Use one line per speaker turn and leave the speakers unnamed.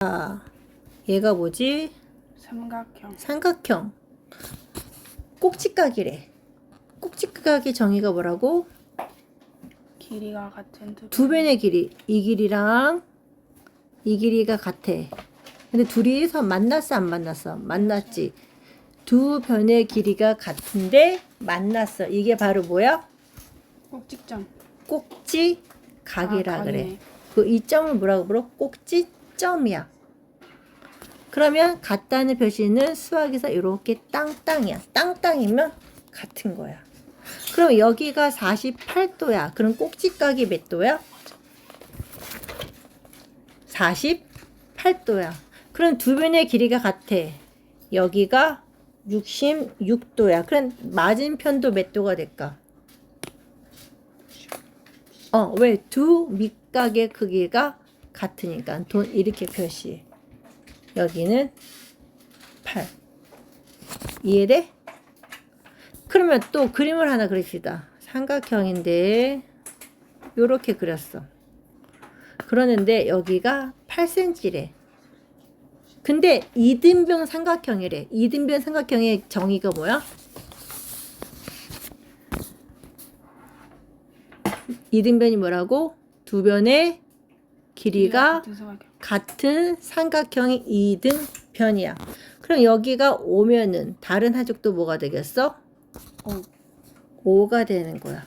자, 얘가 뭐지?
삼각형.
삼각형. 꼭지각이래. 꼭지각의 정의가 뭐라고?
길이가 같은 두,
두 변의 길이. 이 길이랑 이 길이가 같아. 근데 둘이서 만났어, 안 만났어? 만났지. 두 변의 길이가 같은데 만났어. 이게 바로 뭐야?
꼭지점.
꼭지 각이라
아,
그래. 그 이 점을 뭐라고 불러? 꼭지 점이야. 그러면 같다는 표시는 수학에서 이렇게 땅땅이야. 땅땅이면 같은 거야. 그럼 여기가 48도야. 그럼 꼭지각이 몇 도야? 48도야. 그럼 두 변의 길이가 같아. 여기가 66도야. 그럼 맞은편도 몇 도가 될까? 어, 왜? 두 밑각의 크기가 같으니까. 돈, 이렇게 표시. 여기는 8. 이해돼? 그러면 또 그림을 하나 그립시다. 삼각형인데, 요렇게 그렸어. 그러는데 여기가 8cm래. 근데 이등변 삼각형이래. 이등변 삼각형의 정의가 뭐야? 이등변이 뭐라고? 두 변의 길이가
같은 삼각형.
같은 삼각형이 이등변이야. 그럼 여기가 오면은 다른 하쪽도 뭐가 되겠어?
어,
5가 되는 거야.